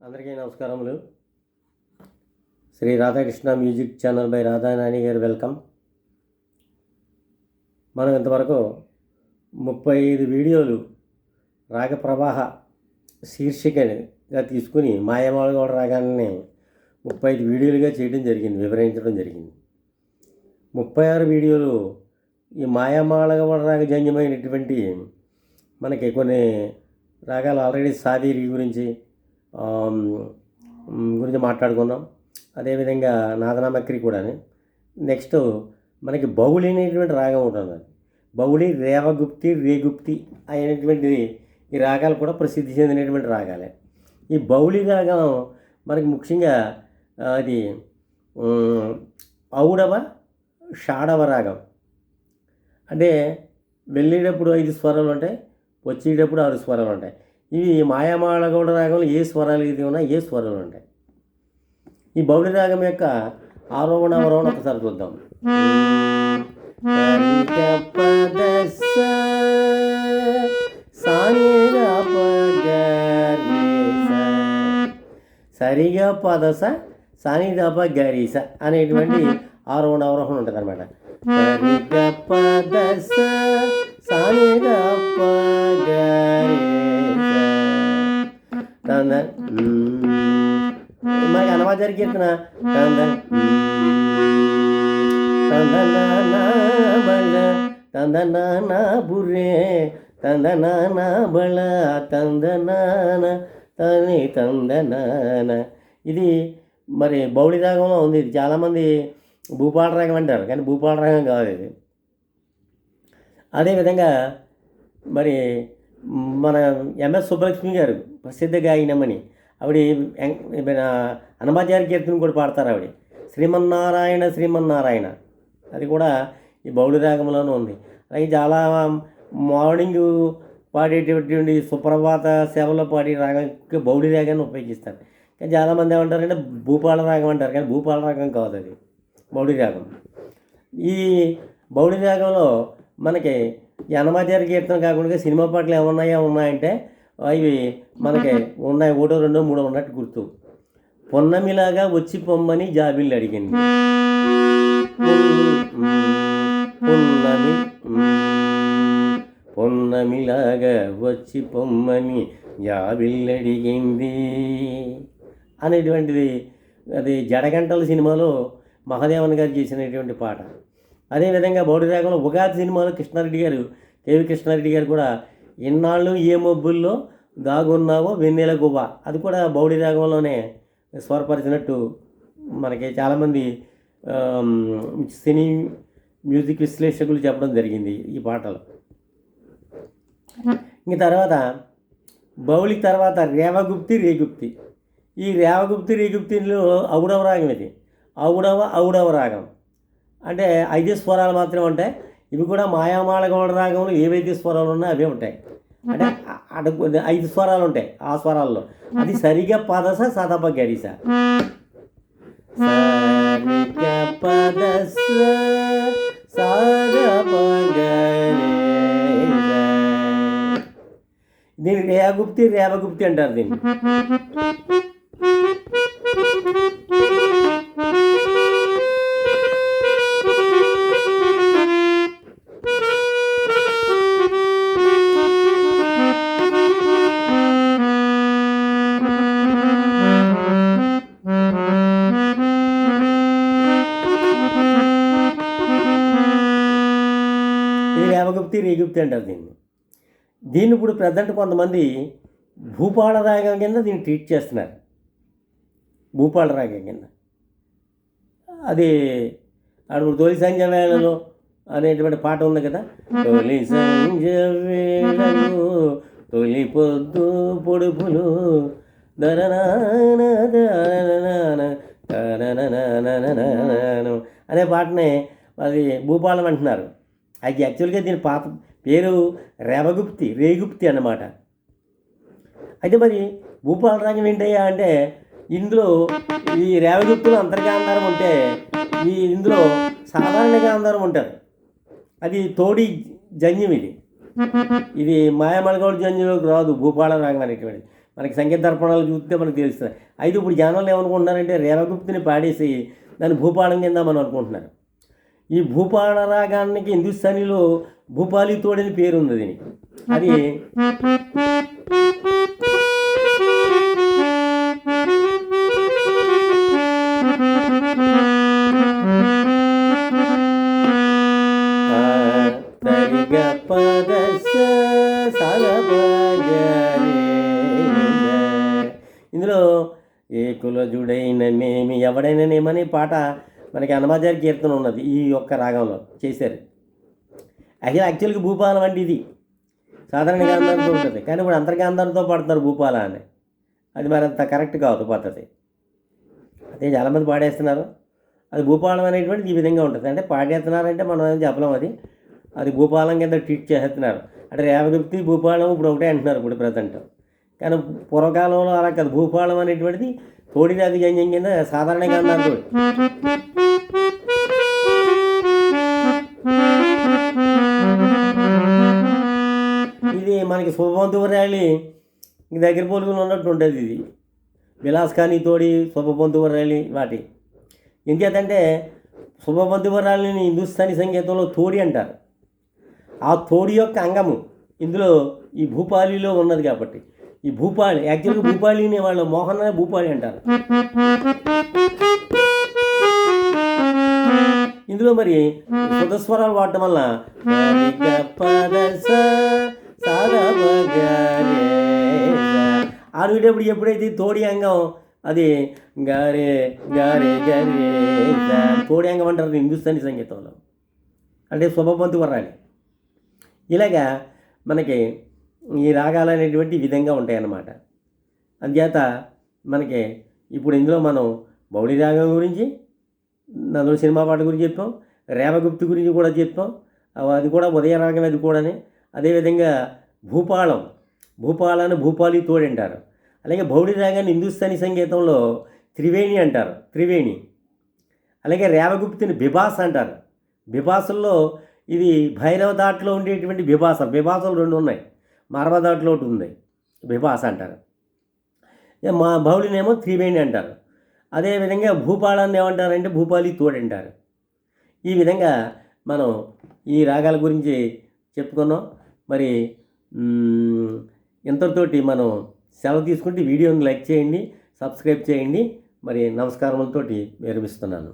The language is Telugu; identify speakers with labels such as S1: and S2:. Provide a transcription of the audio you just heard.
S1: అందరికీ నమస్కారములు. Shri Radhakrishna music channel by Radhanani గారు వెల్కమ్. మనం ఇంతవరకు ముప్పై ఐదు వీడియోలు రాగ ప్రవాహ శీర్షికగా తీసుకుని మాయమాళగౌడ రాగాన్ని ముప్పై ఐదు వీడియోలుగా చేయడం జరిగింది వివరించడం జరిగింది. ముప్పై ఆరు వీడియోలు ఈ మాయమాళగౌడ రాగ జన్యమైనటువంటి మనకి కొన్ని రాగాలు ఆల్రెడీ సాదీరి గురించి గురించి మాట్లాడుకున్నాం అదేవిధంగా నాదనామక్రి కూడా నెక్స్ట్ మనకి బహుళి అనేటువంటి రాగం ఉంటుంది బౌళి రేవగుప్తి రేగుప్తి అయినటువంటిది ఈ రాగాలు కూడా ప్రసిద్ధి చెందినటువంటి రాగాలే. ఈ బౌళి రాగం మనకి ముఖ్యంగా అది ఔడవ షాడవ రాగం. అంటే వెళ్ళేటప్పుడు ఐదు స్వరాలు ఉంటాయి వచ్చేటప్పుడు ఆరు స్వరాలు ఉంటాయి. ఇవి మాయామాళగౌడ రాగంలో ఏ స్వరాలు ఇది ఉన్నా ఏ స్వరాలు ఉంటాయి. ఈ బౌడి రాగం యొక్క ఆరోహణ అవరోహణ ఒకసారి చూద్దాం. సరిగా పదస సానిదప గరీస అనేటువంటి ఆరోహణ అవరోహణ ఉంటుంది అనమాట సరిగ పదస సానిదప గరీస మరి మనకి అనవాచారి కీర్తన. తంద తందన బల బుర్రే. తందన బళ. తందన తని తందన ఇది మరి బౌళి రాగంలో ఉంది. ఇది చాలామంది భూపాల రాగం అంటారు కానీ భూపాల రాగం కాదు ఇది. అదేవిధంగా మరి మన ఎంఎస్ సుబ్బలక్ష్మి గారు ప్రసిద్ధ గాయనమని ఆవిడ ఎం- మన కీర్తన కూడా పాడతారు ఆవిడ. శ్రీమన్నారాయణ శ్రీమన్నారాయణ. అది కూడా ఈ బౌళి రాగంలోనూ ఉంది. అలాగే చాలా మార్నింగ్ పాడేటటువంటి సుప్రభాత సేవలో పాడే రాగం బౌడి రాగాన్ని ఉపయోగిస్తారు. కానీ చాలామంది ఏమంటారంటే భూపాల రాగం అంటారు కానీ భూపాల రాగం కాదు అది. బౌడి రాగం. ఈ బౌడి రాగంలో మనకి ఈ కీర్తన కాకుండా సినిమా పాటలు ఏమున్నాయో ఉన్నాయంటే అవి మనకి ఉన్నాయి. ఒకటో రెండో మూడో ఉన్నట్టు గుర్తు. పొన్నమిలాగా వచ్చి పొమ్మని జాబిల్లు అడిగింది. పొన్నమి పొన్నమిలాగా వచ్చి పొమ్మని జాబిల్లు అడిగింది. అనేటువంటిది అది జడగంటల సినిమాలో మహాదేవన్ గారు చేసినటువంటి పాట. అదేవిధంగా బౌడి రాగంలో ఉగాది సినిమాలో కృష్ణారెడ్డి గారు కేవి కృష్ణారెడ్డి గారు కూడా ఇన్నాళ్ళు ఏ మబ్బుల్లో దాగున్నావో వెన్నెల గువ్వ. అది కూడా బౌడి రాగంలోనే స్వరపరిచినట్టు మనకి చాలామంది సినీ మ్యూజిక్ విశ్లేషకులు చెప్పడం జరిగింది ఈ పాటలు. ఇంక తర్వాత బౌలి తర్వాత రేవగుప్తి రేగుప్తి. ఈ రేవగుప్తి రేగుప్తిలో ఔడవ రాగం ఇది. ఔడవ ఔడవ రాగం. అంటే ఐదు స్వరాలు మాత్రమే ఉంటాయి. ఇవి కూడా మాయామాళగౌడ రాగంలో ఏవైతే స్వరాలు ఉన్నాయో అవే ఉంటాయి. అంటే అడుగు ఐదు స్వరాలు ఉంటాయి ఆ స్వరాల్లో. అది సరిగా పదస సదప గరిస పదస గరిస దీన్ని రేగుప్తి రేవగుప్తి అంటారు దీన్ని. రేవగుప్తి అంటారు దీన్ని. దీన్ని ఇప్పుడు ప్రజెంట్ కొంతమంది భూపాల రాగం కింద దీన్ని ట్రీట్ చేస్తున్నారు. భూపాల రాగం కింద. అది అప్పుడు తొలి సంధ్య అనేటువంటి పాట ఉంది కదా. తొలి సంధ్య తొలి పొద్దు పొడుపులు అనే పాటనే అది భూపాలం అంటున్నారు. అది యాక్చువల్గా దీని పాత పేరు రేవగుప్తి రేగుప్తి అన్నమాట. అయితే మరి భూపాలరాజ్యం ఏంటయ్యా అంటే ఇందులో ఈ రేవగుప్తులు అంతర్గాంధారం ఉంటే ఈ ఇందులో సాధారణ గాంధారం ఉంటుంది. అది తోడి జన్యం ఇది. ఇది మాయమలగౌడ జన్యంలోకి రాదు భూపాల రాగం అనేటువంటిది. మనకి సంగీత దర్పణాలు చూస్తే మనకు తెలుస్తుంది. అయితే ఇప్పుడు జనాలు ఏమనుకుంటున్నారంటే రేవగుప్తిని పాడేసి దాన్ని భూపాలం కింద మనం అనుకుంటున్నారు. ఈ భూపాల రాగానికి హిందుస్థానీలో భూపాలి తోడని పేరు ఉంది దీనికి అది ఇందులో ఏ కులజుడైన మేమి ఎవడైనా నేమని పాట మనకి అన్నమాచారి కీర్తన ఉన్నది ఈ యొక్క రాగంలో చేశారు. యాక్చువల్ యాక్చువల్గా భూపాలం అంటే ఇది. సాధారణ గాంధారంతో ఉంటుంది కానీ ఇప్పుడు అంతర్గాంధారంతో పాడుతున్నారు భూపాల అని. అది మరి అంత కరెక్ట్ కాదు పద్ధతి. అదే చాలామంది పాడేస్తున్నారు. అది భూపాలం అనేటువంటిది ఈ విధంగా ఉంటుంది. అంటే పాడేస్తున్నారంటే మనం ఏం చెప్పలేం అది. అది భూపాలం కింద ట్రీట్ చేస్తున్నారు అంటే రేవగుప్తి భూపాలం ఇప్పుడు ఒకటే అంటున్నారు ఇప్పుడు ప్రజెంట్ కానీ పూర్వకాలంలో అలా కాదు. భూపాలం అనేటువంటిది తోడినది జంజం కింద సాధారణంగా అన్నారు మనకి శుభబంధువు ర్యాలీ దగ్గర పోలుకుని ఉన్నట్టు ఉంటుంది ఇది. విలాస్ కానీ తోడి శుభబంధువరాలి వాటి. ఎందుకంటే శుభబంధువరాలిని హిందుస్థానీ సంగీతంలో తోడి అంటారు. ఆ తోడి యొక్క అంగము ఇందులో ఈ భూపాలిలో ఉన్నది కాబట్టి. ఈ భూపాలి యాక్చువల్గా భూపాలిని వాళ్ళు మోహన్ అనే భూపాలి అంటారు. ఇందులో మరి శుద్ధస్వరాలు వాడటం వల్ల గరిగ పద ఎప్పుడైతే తోడి అంగం అది గారే గారే గారే తోడి అంగం అంటారు హిందుస్థానీ సంగీతంలో. అంటే శుభబంతు వరాలి. ఇలాగా మనకి ఈ రాగాలు అనేటువంటి ఈ విధంగా ఉంటాయన్నమాట. అందుచేత మనకి ఇప్పుడు ఇందులో మనం బౌడి రాగం గురించి నదుల సినిమా పాట గురించి చెప్పాం రేవగుప్తి గురించి కూడా చెప్పాం అది కూడా ఉదయ రాగం అది కూడానే. అదేవిధంగా భూపాలం భూపాలాన్ని భూపాలి తోడు అంటారు. అలాగే భౌడి రాగాన్ని హిందుస్థానీ సంగీతంలో త్రివేణి అంటారు. త్రివేణి. అలాగే రేవగుప్తిని బిబాస్ అంటారు. బిబాసుల్లో ఇది భైరవ దాట్లో ఉండేటువంటి బిబాస బిబాసలు రెండు ఉన్నాయి. మార్వ దాట్లో ఒకటి ఉంది. బిబాస అంటారు. ఇక మా బౌళినేమో త్రివేణి అంటారు. అదేవిధంగా భూపాలాన్ని ఏమంటారంటే భూపాలి తోడు అంటారు. ఈ విధంగా మనం ఈ రాగాల గురించి చెప్పుకున్నాం. మరి ఇంతతోటి ఇంతటితోటి మనం సెలవు తీసుకుంటే వీడియోని లైక్ చేయండి సబ్స్క్రైబ్ చేయండి. మరి నమస్కారములతోటి విరమిస్తున్నాను.